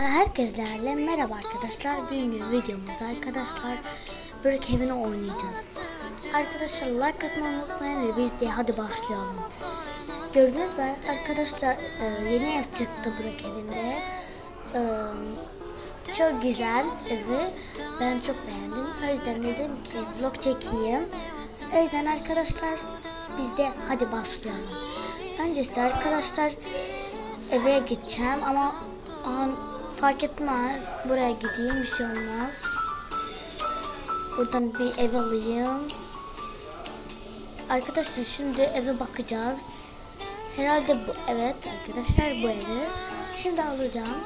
Herkeslerle merhaba arkadaşlar. Bugünkü videomuzda arkadaşlar Börek evini oynayacağız. Arkadaşlar like atmayı unutmayın ve biz de hadi başlayalım. Gördünüz mü arkadaşlar e, yeni ev çıktı Börek evinde. E, Çok güzel evi. Ben çok beğendim. O yüzden dedim ki vlog çekeyim. O yüzden arkadaşlar biz de hadi başlayalım. Öncesi arkadaşlar eve gideceğim ama an fark etmez. Buraya gideyim bir şey olmaz. Buradan bir ev alayım. Arkadaşlar şimdi eve bakacağız. Herhalde bu evet arkadaşlar bu evi. Şimdi alacağım.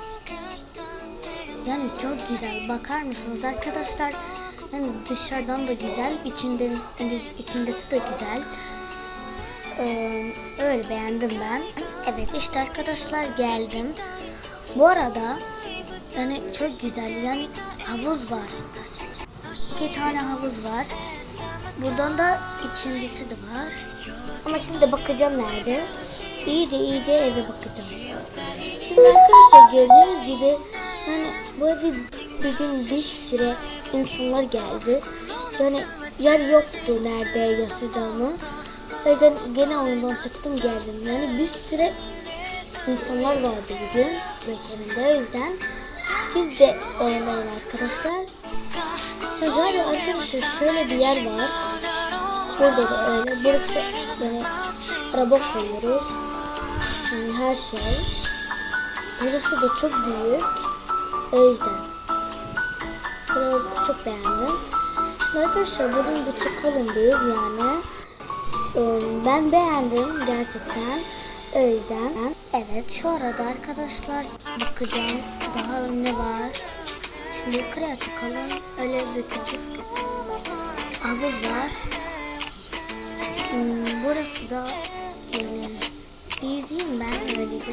Yani çok güzel. Bakar mısınız arkadaşlar? Yani dışarıdan da güzel, içinde içindesi de güzel. Ee, öyle beğendim ben. Evet işte arkadaşlar geldim. Bu arada yani çok güzel yani havuz var. İki tane havuz var. Buradan da içindisi de var. Ama şimdi bakacağım nerede. İyice iyice eve bakacağım. Şimdi arkadaşlar gördüğünüz gibi yani bu evi bir gün bir süre insanlar geldi. Yani yer yoktu nerede yaşayacağımı. O yüzden gene oyundan çıktım geldim. Yani bir süre insanlar vardı bugün mekanında. O yüzden siz de oynayın arkadaşlar. Ya zaten arkadaşlar şöyle bir yer var. Burada da öyle. Burası yani araba koyuyoruz. Yani her şey. Burası da çok büyük. O yüzden. Burayı çok beğendim. Şimdi arkadaşlar buradan bir çıkalım biz yani. Ee, Ben beğendim gerçekten. O yüzden. Evet şu arada arkadaşlar bakacağım. Daha ne var? Şimdi yukarıya çıkalım. Öyle bir küçük havuz var. Hmm, burası da yani yüzeyim ben öylece.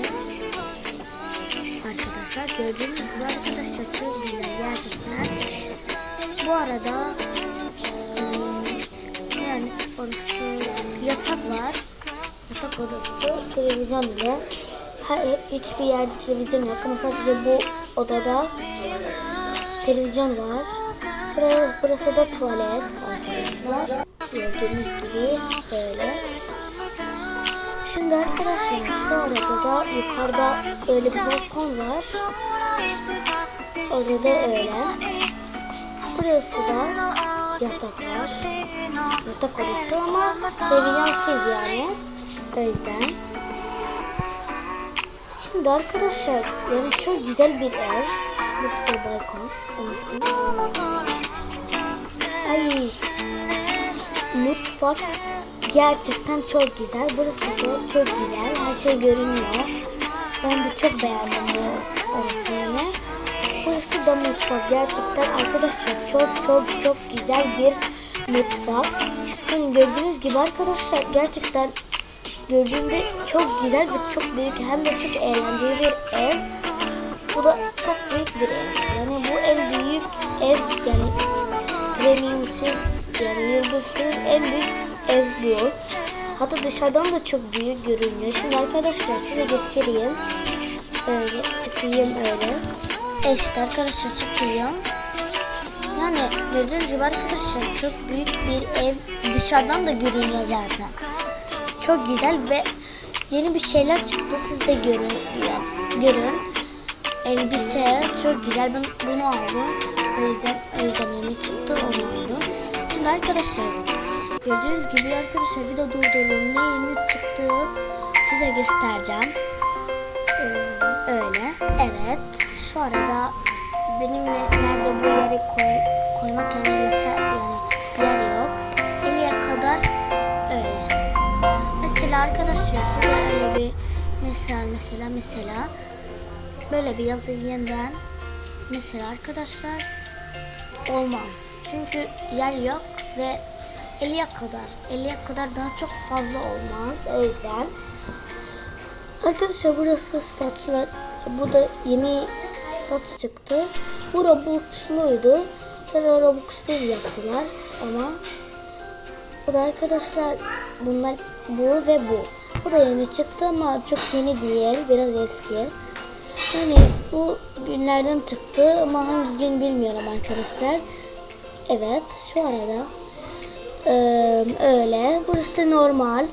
Arkadaşlar gördüğünüz gibi arkadaşlar çok güzel gerçekten. Bu arada hmm, yani orası yatak var. Yatak odası, televizyon bile. Hayır, hiçbir yerde televizyon yok ama sadece bu odada televizyon var. Burası, burası da tuvalet arkadaşlar. Gördüğünüz gibi böyle. Şimdi arkadaşlar şu arada da yukarıda öyle bir balkon var. Orada da öyle. Burası da yatak var. Yatak odası ama televizyonsuz yani. O yüzden. Şimdi arkadaşlar yani çok güzel bir ev. Burası balkon. Unuttum. Ay. Mutfak gerçekten çok güzel. Burası da çok güzel. Her şey görünüyor. Ben de çok beğendim bu orası yani. Burası da mutfak. Gerçekten arkadaşlar çok çok çok güzel bir mutfak. Yani gördüğünüz gibi arkadaşlar gerçekten gördüğümde çok güzel ve çok büyük hem de çok eğlenceli bir ev. Bu da çok büyük bir ev. Yani bu en büyük ev yani premiumsiz yani yıldızsız en büyük ev bu. Hatta dışarıdan da çok büyük görünüyor. Şimdi arkadaşlar size göstereyim. Öyle çıkayım öyle. İşte arkadaşlar çıkıyorum. Yani gördüğünüz gibi arkadaşlar çok büyük bir ev dışarıdan da görünüyor zaten. Çok güzel ve yeni bir şeyler çıktı. Siz de görün. Görün. Elbise çok güzel. Ben bunu aldım. O yüzden, o yüzden yeni çıktı. Onu aldım. Şimdi arkadaşlar gördüğünüz gibi arkadaşlar bir de durdurun. Ne yeni çıktı size göstereceğim. Ee, öyle. Evet. Şu arada benimle nerede bu yeri koy, koymak yani yeter yani bir yer yok. Eliye kadar arkadaşlar size öyle bir mesela mesela mesela böyle bir yazayım ben. Mesela arkadaşlar olmaz. Çünkü yer yok ve 50'ye kadar 50'ye kadar daha çok fazla olmaz. O yüzden Arkadaşlar burası saçlar. Bu da yeni saç çıktı. Bu Robux'luydu. Sonra Robux'suz yaptılar ama bu da arkadaşlar bunlar bu ve bu. Bu da yeni çıktı ama çok yeni değil. Biraz eski. Yani bu günler günlerden çıktı ama hangi gün bilmiyorum arkadaşlar. Evet şu arada öyle. Burası normal.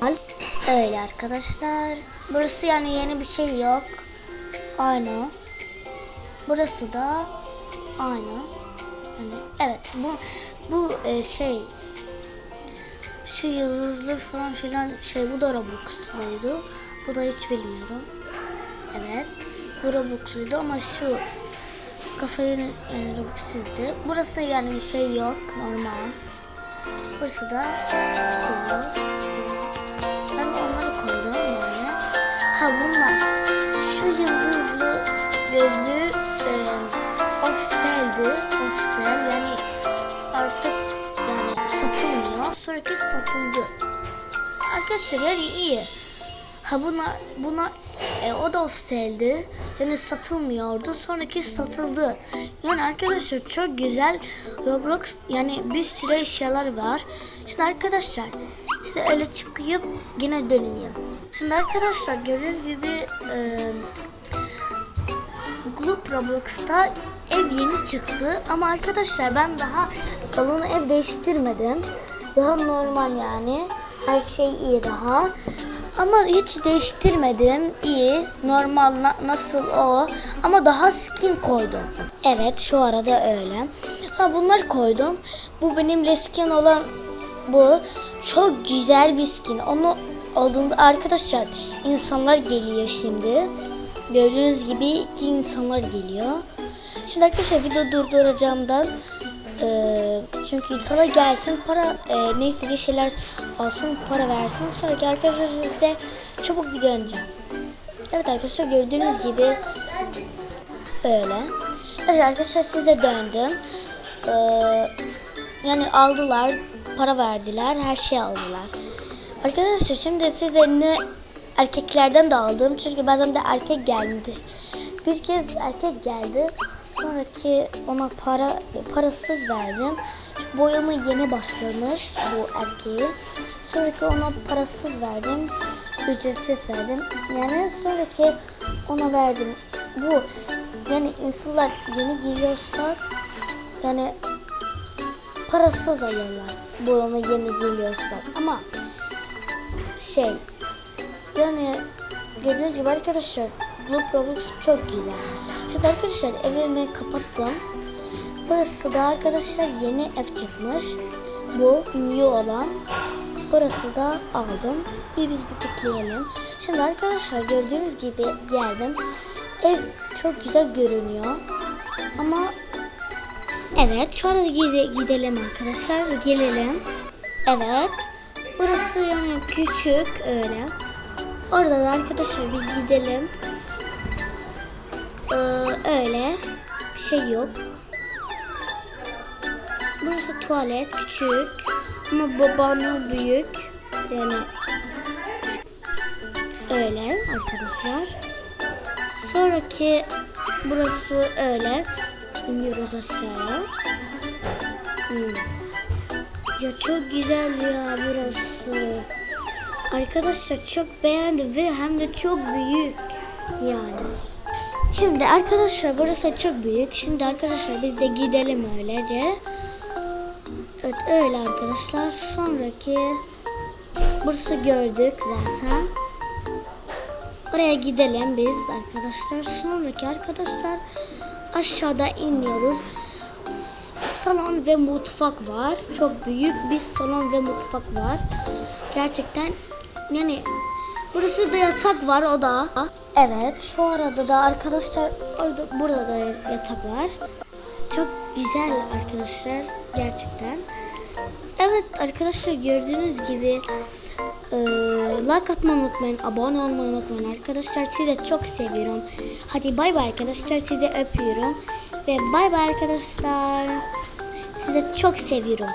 Öyle arkadaşlar. Burası yani yeni bir şey yok. Aynı. Burası da aynı. Yani evet bu bu şey şu yıldızlı falan filan şey bu da Robux'luydu. Bu da hiç bilmiyorum. Evet. Bu Robux'luydu ama şu kafenin yani Robux'luydu. Burası yani bir şey yok. Normal. Burası da bir şey yok. Ben onları koydum yani. Ha bunlar. Şu yıldızlı gözlüğü e, offsel'di. Offsel yani artık. Sonraki satıldı. Arkadaşlar yani iyi. Ha buna buna e, o da offsel'di. Yani satılmıyordu. Sonraki satıldı. Yani arkadaşlar çok güzel Roblox yani bir sürü eşyalar var. Şimdi arkadaşlar size öyle çıkıp yine döneyim. Şimdi arkadaşlar gördüğünüz gibi e, Gloop Roblox'ta ev yeni çıktı ama arkadaşlar ben daha salonu ev değiştirmedim. Daha normal yani. Her şey iyi daha. Ama hiç değiştirmedim. İyi. Normal na- nasıl o. Ama daha skin koydum. Evet şu arada öyle. Ha bunları koydum. Bu benim skin olan bu. Çok güzel bir skin. Onu olduğunda arkadaşlar insanlar geliyor şimdi. Gördüğünüz gibi iki insanlar geliyor. Şimdi arkadaşlar video durduracağımdan eee çünkü insana gelsin para eee ne istediği şeyler alsın para versin. Sonraki arkadaşlar size çabuk bir döneceğim. Evet arkadaşlar gördüğünüz gibi öyle. Evet arkadaşlar size döndüm. Eee, yani aldılar, para verdiler, her şeyi aldılar. Arkadaşlar şimdi size ne erkeklerden de aldım. Çünkü bazen de erkek gelmedi. Bir kez erkek geldi. Sonraki ona para parasız verdim. Çünkü boyama yeni başlamış bu erkeği. Sonraki ona parasız verdim. Ücretsiz verdim. Yani sonraki ona verdim. Bu yani insanlar yeni geliyorsa yani parasız alıyorlar. Ona yeni geliyorsa. Ama şey yani gördüğünüz gibi arkadaşlar Blue Roblox çok güzel. Şimdi arkadaşlar evimi kapattım. Burası da arkadaşlar yeni ev çıkmış. Bu new olan. Burası da aldım. Bir biz bir tıklayalım. Şimdi arkadaşlar gördüğünüz gibi geldim. Ev çok güzel görünüyor. Ama evet şu anda gide- gidelim arkadaşlar. Gelelim. Evet. Burası yani küçük öyle. Orada da arkadaşlar bir gidelim. Ee, öyle. Şey yok. Burası tuvalet küçük. Ama babanın büyük. Yani öyle arkadaşlar. Sonraki burası öyle. İniyoruz aşağıya. Hmm. Ya çok güzel ya burası. Arkadaşlar çok beğendim ve hem de çok büyük yani. Şimdi arkadaşlar burası çok büyük. Şimdi arkadaşlar biz de gidelim öylece. Evet öyle arkadaşlar. Sonraki burası gördük zaten. Oraya gidelim biz arkadaşlar. Sonraki arkadaşlar aşağıda iniyoruz. Salon ve mutfak var. Çok büyük bir salon ve mutfak var. Gerçekten yani burası da yatak var o da. Evet şu arada da arkadaşlar orada burada da yatak var. Çok güzel arkadaşlar gerçekten. Evet arkadaşlar gördüğünüz gibi like atmayı unutmayın, abone olmayı unutmayın arkadaşlar. Sizi çok seviyorum. Hadi bay bay arkadaşlar sizi öpüyorum. Ve bay bay arkadaşlar. Sizi çok seviyorum.